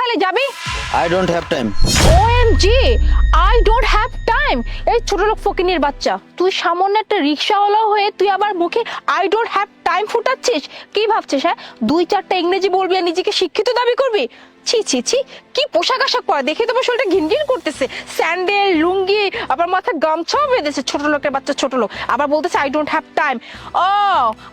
খালি যাবি? I don't have time OMG I don't have time এই ছোট লোক ফকিনের বাচ্চা। তুই সামান্য একটা রিকশাওয়ালা হয়ে তুই আবার মুখে আই ডোন্ট হ্যাভ টাইম ফুটাচ্ছিস? কি ভাবছিস হ্যাঁ? দুই চারটা ইংরেজি বলবি আর নিজেকে শিক্ষিত দাবি করবি? ছি ছি ছি কি পোশাক আশাক পরা? দেখে তোমার শরীরটা ঘিনঘিন করতেছে। স্যান্ডেল লুঙ্গি আবার মাথায় গামছাও বেঁধেছে ছোট লোকের বাচ্চা ছোট লোক। আবার বলতেছে আই ডোন্ট হ্যাভ টাইম ও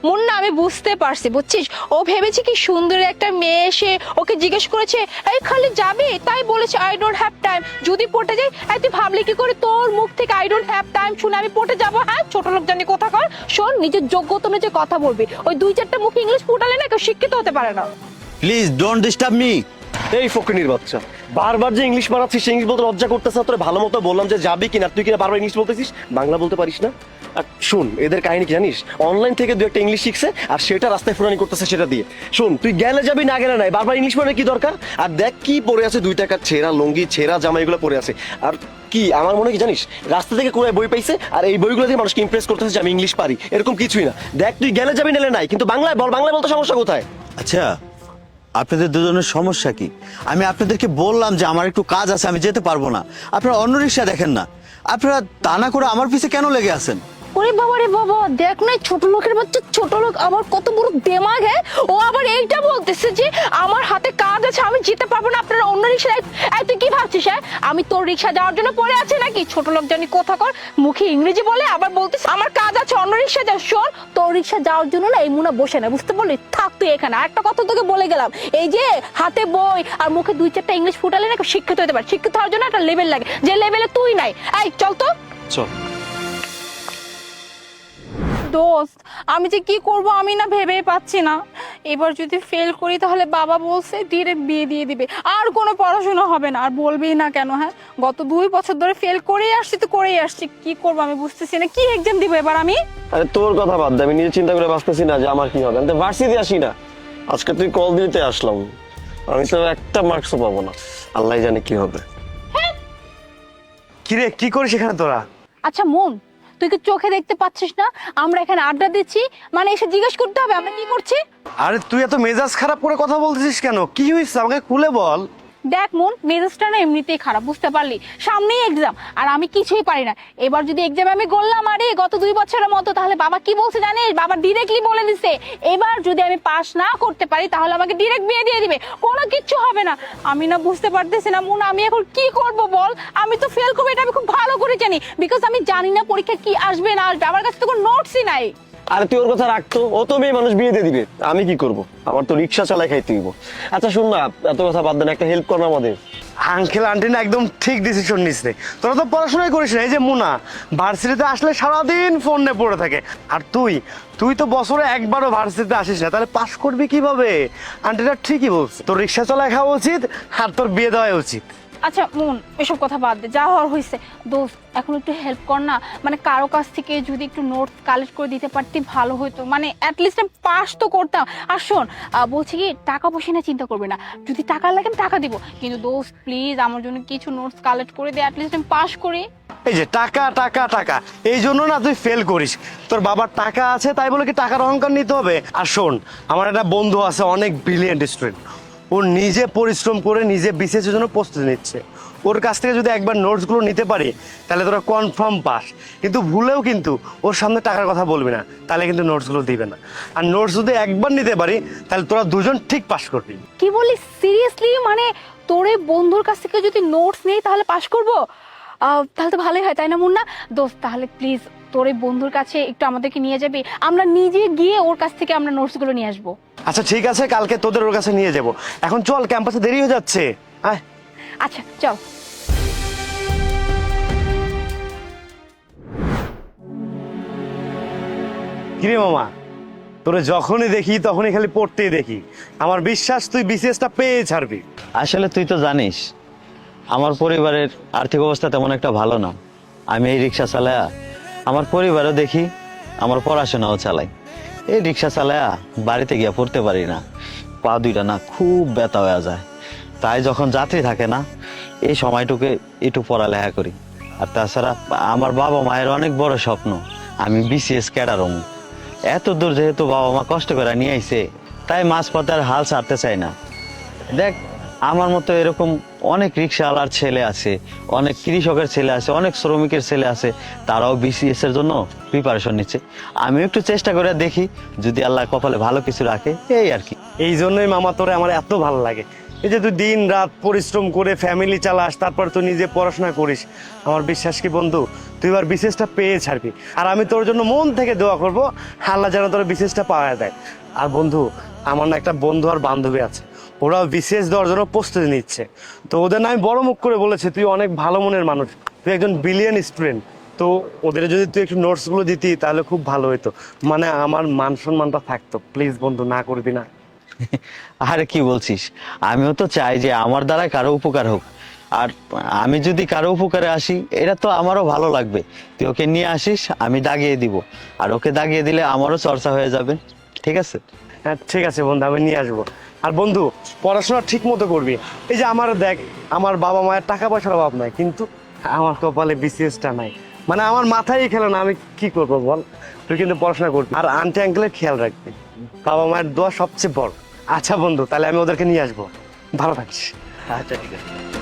মুন্না আমি বুঝতে পারছি বুঝছিস? ও ভেবেছে কি সুন্দর একটা মেয়ে এসে ওকে জিজ্ঞেস করেছে এই খালি যাবি? তাই বলেছে আই ডোন্ট হ্যাভ টাইম যদি পড়তে যাই এই তুই ভাবলি কি করে তোর মুখ থেকে আই ডোন্ট হ্যাভ টাইম শুনে আমি পড়তে যাব? হ্যাঁ ছোট লোক জানি কথা কর শোন নিজের যোগ্য যোগ্যতা অনুযায়ী কথা বলবি। ওই দুই চারটা মুখে ইংলিশ ফুটালে না কেউ শিক্ষিত হতে পারে না। প্লিজ ডোন্ট ডিস্টার্ব মি এই ফকিনির বাচ্চা। বারবার যে ইংলিশ মারাচ্ছিস ইংলিশ বলতে লজ্জা করতেছ তোর ভালো মতো বললাম যে যাবি কিনা তুই কিনা বারবার ইংলিশ বলতেছিস? বাংলা বলতে পারিস না। আর শুন, এদের কাহিনী কি জানিস? অনলাইন থেকে দু একটা ইংলিশ শিখছে, আর সেটা রাস্তায় ফুরানি করতেছে সেটা দিয়ে। শুন, তুই গেলে যাবি, না গেলে নাই, বারবার ইংলিশ পড়ে কি দরকার? আর দেখ কি পড়ে আছে দুই টাকার ছেঁড়া লুঙ্গি, ছেঁড়া জামা, এগুলো পড়ে আছে। আর কি, আমার মনে কি জানিস? রাস্তা থেকে কোথায় বই পাইছে, আর এই বইগুলো দিয়ে মানুষকে ইমপ্রেস করতেছে যে আমি ইংলিশ পারি, এরকম কিছুই না। দেখ, তুই গেলে যাবি নেলে নাই, কিন্তু বাংলায় বল, বাংলায় বলতে সমস্যা কোথায়? আচ্ছা আপনাদের দুজনের সমস্যা কি? আমি আপনাদেরকে বললাম যে আমার একটু কাজ আছে, আমি যেতে পারব না। আপনারা অন্য রিক্সা দেখেন না। আপনারা তা না করে আমার পিছে কেন লেগে আছেন? ওরে বাবা, রে বাবা, দেখ না ছোট লোকের বাচ্চা, ছোট লোক আবার কত বড় দেমাগ হ্যাঁ? ও আবার এইটা বলতেছে যে আমার হাতে কাজ আছে, আমি যেতে পারব না, আপনারা অন্য রিক্সা তুই কি ভাবছিস হ্যাঁ? আমি তোর রিক্সা যাওয়ার জন্য পড়ে আছে নাকি? ছোট লোক জানি কথা কর, মুখে ইংরেজি বলে আবার বলতেছে, আমার কাজ রিক্সা যা শোন, তোর রিক্সা যাওয়ার জন্য না এই মুনা বসে না বুঝতে পারলি? থাক তুই এখানে। একটা কথা তোকে বলে গেলাম, এই যে হাতে বই আর মুখে দুই চারটা ইংলিশ ফুটালে না শিক্ষিত হতে পারে। শিক্ষিত হওয়ার জন্য একটা লেভেল লাগে, যে লেভেলে তুই নাই। এই, চল তো। চল। দোস্ত আমি যে কি করব আমি না ভেবেই পাচ্ছি না। এবার যদি ফেল করি তাহলে বাবা বলছে ডিরেক্ট বিয়ে দিয়ে দিবে। আর কোনো পড়াশোনা হবে না। আর বলবেই না কেন হ্যাঁ? গত দুই বছর ধরে ফেল করেই আসছি তো করেই আসছি। কি করব আমি বুঝতেছি না। কি এক্সাম দিব এবার আমি? আরে তোর কথা বাদ দে আমি নিজে চিন্তা করে বাঁচতেছি না যে আমার কি হবে। আমি তো ভার্সিটি আসি না। আজকে তুই কল দিতে আসলাম। আমি তো একটা মার্কসও পাবো না। আল্লাহ জানে কি হবে। কিরে কি করিস এখানে তোরা? আচ্ছা মন। তুই কি চোখে দেখতে পাচ্ছিস না? আমরা এখানে আড্ডা দিচ্ছি। মানে এসে জিজ্ঞেস করতে হবে, আমরা কি করছি? আরে তুই এত মেজাজ খারাপ করে কথা বলতেছিস কেন? কি হয়েছে আমাকে খুলে বল। দেখ মন, মেজাজটা না এমনিতেই খারাপ, বুঝতে পারলি? সামনেই এক্সাম আর আমি কিছুই পারি না। এবার যদি এক্সামে আমি গড়লাম, আরে গত দুই বছরের মতো, তাহলে বাবা কি বলছে জানিস? বাবা ডিরেক্টলি বলে দিছে, এবার যদি আমি পাস না করতে পারি, তাহলে আমাকে ডিরেক্ট বিয়ে দিয়ে দিবে। কোনো কিচ্ছু হবে না। আমি না বুঝতে পারতেছি না, মন, আমি এখন কি করব বল? আমি তো ফেল করব, এটা আমি খুব ভালো করে জানি। বিকজ আমি জানি না পরীক্ষা কি আসবে, না আসবে। আমার কাছে তো কোনো নোটসই নাই। আরে তুই ওর কথা রাখতো ও তো মেয়ে মানুষ বিয়ে দিয়ে দিবে। আমি কি করব? আমার তো রিক্সা চালাই খাইতে দিব আচ্ছা শুন না, এত কথা বাদ দেন একটা হেল্প কর আমাদের। আঙ্কেল, আন্টি না, একদম ঠিক ডিসিশন নিস রে তোরা তো পড়াশোনাই করিস না, এই যে মুনা, ভার্সিটিতে আসলে সারাদিন ফোন নিয়ে পড়ে থাকে। আর তুই তুই তো বছরে একবারও ভার্সিটিতে আসিস না, তাহলে পাশ করবি কীভাবে? আন্টিটা ঠিকই বলছে, তোর রিক্সা চালায় খাওয়া উচিত আর তোর বিয়ে দেওয়া উচিত। আচ্ছা মন, এসব কথা বাদ দে, যা হওয়ার হয়েছে। দোস্ত, এখন একটু হেল্প কর না। মানে কারও কাছ থেকে যদি একটু নোটস কালেক্ট করে দিতে পারতি, ভালো হতো মানে অ্যাটলিস্ট আমি পাস তো করতাম। আর শোন বলছি কি, টাকা পয়সা না চিন্তা করবে না। যদি টাকা লাগে, আমি টাকা দিব। কিন্তু দোস্ত প্লিজ আমার জন্য কিছু নোটস কালেক্ট করে দে অ্যাটলিস্ট আমি পাস করি। এই যে, টাকা টাকা টাকা, এই জন্য না তুই ফেল করিস। তোর বাবার টাকা আছে, তাই বলে কি টাকার অহংকার নিতে হবে? আর শোন, আমার একটা বন্ধু আছে, অনেক ব্রিলিয়েন্ট স্টুডেন্ট ও নিজে পরিশ্রম করে নিজে বিসিএসের জন্য প্রস্তুতি নিচ্ছে। ওর কাছ থেকে যদি একবার নোটসগুলো নিতে পারি, তাহলে তোরা কনফার্ম পাস। কিন্তু ভুলেও কিন্তু ওর সামনে টাকার কথা বলবি না, তাহলে কিন্তু নোটসগুলো দিবে না। আর নোটস যদি একবার নিতে পারি, তাহলে তোরা দুজন ঠিক পাস করবি। কি বলি? সিরিয়াসলি মানে তোর বন্ধুর কাছ থেকে যদি নোটস নেই, তাহলে পাস করব? তাহলে তো ভালোই হয়, তাই না মুন্না? দোস্ত, তাহলে প্লিজ তোর এই বন্ধুর কাছে একটু আমাদেরকে নিয়ে যাবি? আমরা নিজে গিয়ে ওর কাছ থেকে আমরা নোটসগুলো নিয়ে আসব। আচ্ছা ঠিক আছে কালকে তোদের ওর কাছে নিয়ে যাব। এখন চল ক্যাম্পাসে দেরি হয়ে যাচ্ছে। আয়। আচ্ছা চল। কিরে মামা তোরে যখনই দেখি তখনই খালি পড়তেই দেখি। আমার বিশ্বাস তুই বিসিএসটা পেয়ে ছাড়বি। আসলে তুই তো জানিস আমার পরিবারের আর্থিক অবস্থা তেমন একটা ভালো না। আমি এই রিক্সা চালায়া আমার পরিবারও দেখি আমার পড়াশোনাও চালাই। এই রিক্সা চালায়া বাড়িতে গিয়ে পড়তে পারি না। পা দুইটা না খুব ব্যথা হয়ে যায়। তাই যখন যাত্রী থাকে না, এই সময়টুকে একটু পড়ালেখা করি। আর তাছাড়া আমার বাবা মায়ের অনেক বড় স্বপ্ন, আমি বিসিএস ক্যাডার হমু। এত দূর যেহেতু বাবা মা কষ্ট করে নিয়ে আইছে, তাই মাঝপথে আর হাল ছাড়তে চাই না। দেখ আমার মতো এরকম অনেক রিক্সাওয়ালার ছেলে আছে, অনেক কৃষকের ছেলে আছে, অনেক শ্রমিকের ছেলে আছে, তারাও বিসিএস এর জন্য প্রিপারেশন নিচ্ছে। আমিও একটু চেষ্টা করে দেখি, যদি আল্লাহ কপালে ভালো কিছু রাখে, এই আর কি। এই জন্যই মামা তোরে আমার এত ভালো লাগে। এই যে তুই দিন রাত পরিশ্রম করে ফ্যামিলি চালাস, তারপর তুই নিজে পড়াশোনা করিস, আমার বিশ্বাস কি বন্ধু? তুই এবার বিশেষটা পেয়ে ছাড়বি। আর আমি তোর জন্য মন থেকে দোয়া করব, আল্লাহ যেন তোর বিশেষটা পাওয়া দেয় আর বন্ধু, আমার না একটা বন্ধু আর বান্ধবী আছে। ওরাও বিশেষ দেওয়ার জন্য প্রস্তুতি নিচ্ছে। তো ওদের আমি বড় মুখ করে বলেছি তুই অনেক ভালো মনের মানুষ। তুই একজন বিলিয়ন স্টুডেন্ট তো ওদের যদি তুই একটু নোটসগুলো দিতি তাহলে খুব ভালো হতো মানে আমার মান সম্মানটা থাকতো। প্লিজ বন্ধু না করবি না। আরে কি বলছিস? আমিও তো চাই যে আমার দ্বারা কারও উপকার হোক। আর আমি যদি কারও উপকারে আসি এটা তো আমারও ভালো লাগবে। তুই ওকে নিয়ে আসিস আমি দাগিয়ে দিব। আর ওকে দাগিয়ে দিলে আমারও চর্চা হয়ে যাবে। ঠিক আছে? হ্যাঁ ঠিক আছে বন্ধু আমি নিয়ে আসব। আর বন্ধু, পড়াশোনা ঠিক মতো করবি। এই যে আমার দেখ, আমার বাবা মায়ের টাকা পয়সার অভাব নাই, কিন্তু আমার কপালে বিসিএসটা নাই। মানে আমার মাথায় খেলে না, আমি কি করব বল? তুই কিন্তু পড়াশোনা করবি। আর আন্টি আঙ্কেলের খেয়াল রাখবি। বাবা মায়ের দোয়া সবচেয়ে বড়। আচ্ছা বন্ধু, তাহলে আমি ওদেরকে নিয়ে আসব। ভালো থাকিস। আচ্ছা ঠিক আছে।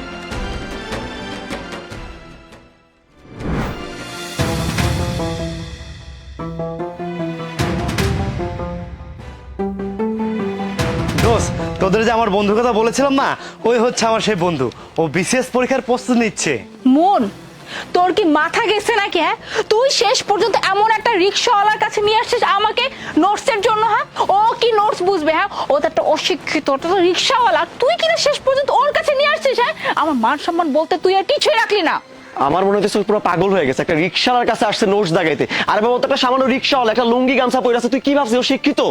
তোদের যে আমার বন্ধুর কথা বলেছিলাম না, ওই হচ্ছে আমার সেই বন্ধু। ও বিশেষ পরীক্ষার প্রস্তুতি নিচ্ছে। মন, তোর কি মাথা গেছে নাকি হ্যাঁ? তুই শেষ পর্যন্ত এমন একটা রিক্সাওয়ালার কাছে নিয়ে আসছিস আমাকে নোটসের জন্য হ্যাঁ? ও কি নোটস বুঝবে হ্যাঁ? ও তো একটা অশিক্ষিত ওটা তো রিক্সাওয়ালা। তুই কিনা শেষ পর্যন্ত ওর কাছে নিয়ে আসছিস হ্যাঁ? আমার মান সম্মান বলতে তুই আর কিছুই রাখলি না। আমার মনে হচ্ছে পুরো পাগল হয়ে গেছে। একটা রিক্সাওয়ালার কাছে আসছে নোটস দাগাইতে। আর বাবা একটা সামান্য রিক্সাওয়ালা একটা লুঙ্গি গামছা পরে আছে। তুই কি ভাবছিস? ও শিক্ষিত?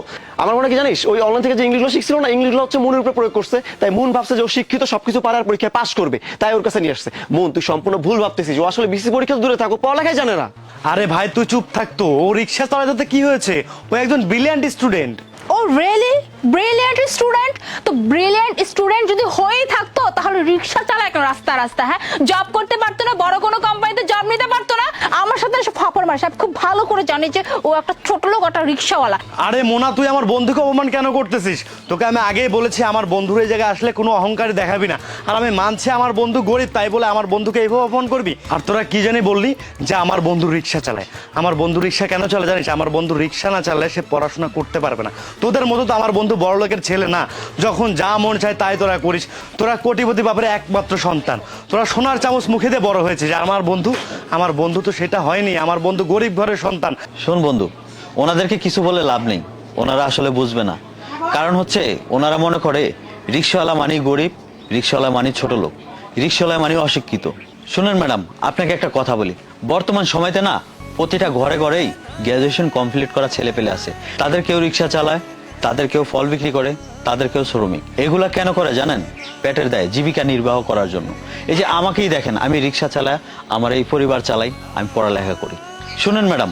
আমার মনে কি জানিস? ওই অনলাইন থেকে যে ইংলিশগুলো শিখছিল না ইংলিশগুলো হচ্ছে মনের উপরে প্রয়োগ করছে। তাই মন ভাবছে যে ও শিক্ষিত সবকিছু পারার পরীক্ষায় পাস করবে। তাই ওর কাছে নিয়ে আসছে। মন তুই সম্পূর্ণ ভুল ভাবতেছিস। ও আসলে বিসি পরীক্ষা দূরে থাকো পড়ালেখাই জানে না। আরে ভাই তুই চুপ থাকতো। ও রিক্সা চালাতে কি হয়েছে? ও একজন ব্রিলিয়ান্ট স্টুডেন্ট ও রিয়েলি ব্রিলিয়ান্ট স্টুডেন্ট তো ব্রিলিয়ান্ট স্টুডেন্ট যদি হয়েই থাকতো তাহলে রিক্সা চালায় কেন রাস্তা রাস্তা হ্যাঁ? জব করতে পারতো না, বড় কোনো কোম্পানিতে জব নিতে পারতো না। আমার সাথে এসব মার সাহেব খুব ভালো করে জানি যে ও একটা ছোট লোক, একটা রিক্সাওয়ালা। আরে মোনা, তুই আমার বন্ধুকে অপমান কেন করতেছিস? তোকে আমি আগেই বলেছি, আমার বন্ধুর এই জায়গায় আসলে কোনো অহংকারী দেখাবি না। আর আমি মানছি আমার বন্ধু গরিব, তাই বলে আমার বন্ধুকে এইভাবে অপমান করবি? আর তোরা কি জানি বললি যে আমার বন্ধু রিক্সা চালায়। আমার বন্ধু রিক্সা কেন চলে জানিস? আমার বন্ধু রিক্সা না চালায় সে পড়াশোনা করতে পারবে না। তোদের মতো তো আমার বন্ধু বড় লোকের ছেলে না। যখন যা মন চায় তাই তোরা করিস। তোরা কোটিপতি বাপের একমাত্র সন্তান। তোরা সোনার চামচ মুখে দিয়ে বড় হয়েছে আর আমার বন্ধু আমার বন্ধু তো সেটা হয়নি। আমার বন্ধু গরিব ঘরের সন্তান। শোন বন্ধু, ওনাদেরকে কিছু বলে লাভ নেই। ওনারা আসলে বুঝবে না। কারণ হচ্ছে, ওনারা মনে করে, রিক্সাওয়ালা মানি গরিব, রিক্সাওয়ালা মানি ছোট লোক, রিক্সাওয়ালা মানি অশিক্ষিত। শুনেন ম্যাডাম, আপনাকে একটা কথা বলি। বর্তমান সময়তে না, প্রতিটা ঘরে ঘরেই গ্র্যাজুয়েশন কমপ্লিট করা ছেলে পেলে আছে। তাদের কেউ রিক্সা চালায় তাদের কেউ ফল বিক্রি করে তাদের কেউ শ্রমিক। এগুলা কেন করে জানেন? পেটের দায় জীবিকা নির্বাহ করার জন্য। এই যে আমাকেই দেখেন, আমি রিক্সা চালাই আমার এই পরিবার চালাই, আমি পড়ালেখা করি। শুনেন ম্যাডাম,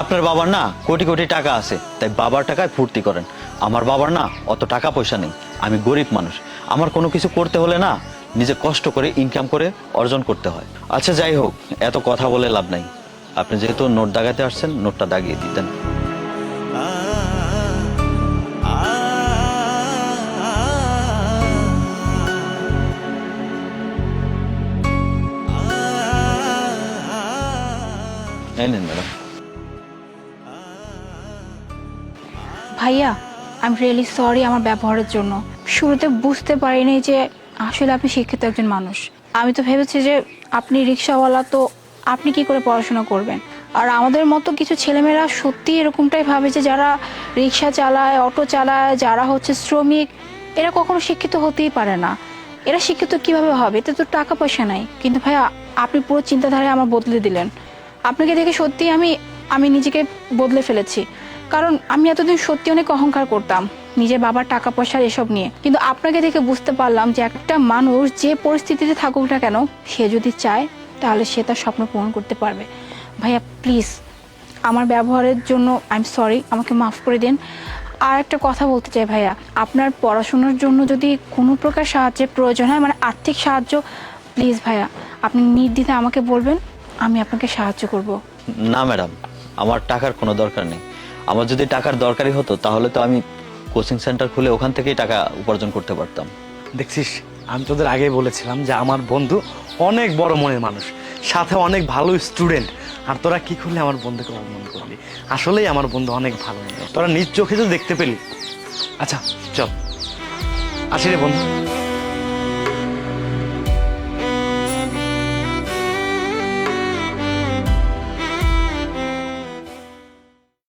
আপনার বাবার না কোটি কোটি টাকা আছে, তাই বাবার টাকায় ফুর্তি করেন। আমার বাবার না অত টাকা পয়সা নেই, আমি গরিব মানুষ। আমার কোনো কিছু করতে হলে না নিজে কষ্ট করে ইনকাম করে অর্জন করতে হয়। আচ্ছা যাই হোক, এত কথা বলে লাভ নাই। আপনি যেহেতু নোট দাগাতে আসছেন, নোটটা দাগিয়ে দিতেন। এই ম্যাডাম। ভাইয়া আই এম রিয়েলি সরি আমার ব্যবহারের জন্য। শুরুতে বুঝতে পারিনি যে আসলে আপনি শিক্ষিত একজন মানুষ। আমি তো ভেবেছি যে আপনি রিক্সাওয়ালা, তো আপনি কি করে পড়াশোনা করবেন? আর আমাদের মতো কিছু ছেলেমেয়েরা সত্যি এরকমটাই ভাবে যে যারা রিক্সা চালায়, অটো চালায়, যারা হচ্ছে শ্রমিক, এরা কখনো শিক্ষিত হতেই পারে না। এরা শিক্ষিত কীভাবে হবে? এতে তো টাকা পয়সা নাই। কিন্তু ভাইয়া, আপনি পুরো চিন্তাধারায় আমার বদলে দিলেন। আপনাকে দেখে সত্যি আমি আমি নিজেকে বদলে ফেলেছি। কারণ আমি এতদিন সত্যি অনেক অহংকার করতাম, নিজের বাবার টাকা পয়সার এসব নিয়ে। কিন্তু আপনাকে দেখে বুঝতে পারলাম যে একটা মানুষ যে পরিস্থিতিতে থাকুক না কেন, সে যদি চায়, তাহলে সে তার স্বপ্ন পূরণ করতে পারবে। ভাইয়া প্লিজ আমার ব্যবহারের জন্য আই এম সরি আমাকে মাফ করে দিন। আর একটা কথা বলতে চাই ভাইয়া, আপনার পড়াশোনার জন্য যদি কোনো প্রকার সাহায্যের প্রয়োজন হয় মানে আর্থিক সাহায্য প্লিজ ভাইয়া, আপনি নির্দ্বিধা আমাকে বলবেন। আমি আপনাকে সাহায্য করব। না ম্যাডাম আমার টাকার কোনো দরকার নেই। আমার যদি টাকার দরকারই হতো তাহলে তো আমি কোচিং সেন্টার খুলে ওখান থেকেই টাকা উপার্জন করতে পারতাম। দেখছিস আমি তোদের আগেই বলেছিলাম যে আমার বন্ধু অনেক বড় মনের মানুষ সাথে অনেক ভালো স্টুডেন্ট। আর তোরা কি করলে আমার বন্ধুকে অপমান করলি? আসলেই আমার বন্ধু অনেক ভালো। তোরা নিজ চোখে তো দেখতে পেলি। আচ্ছা চল। আসি রে বন্ধু।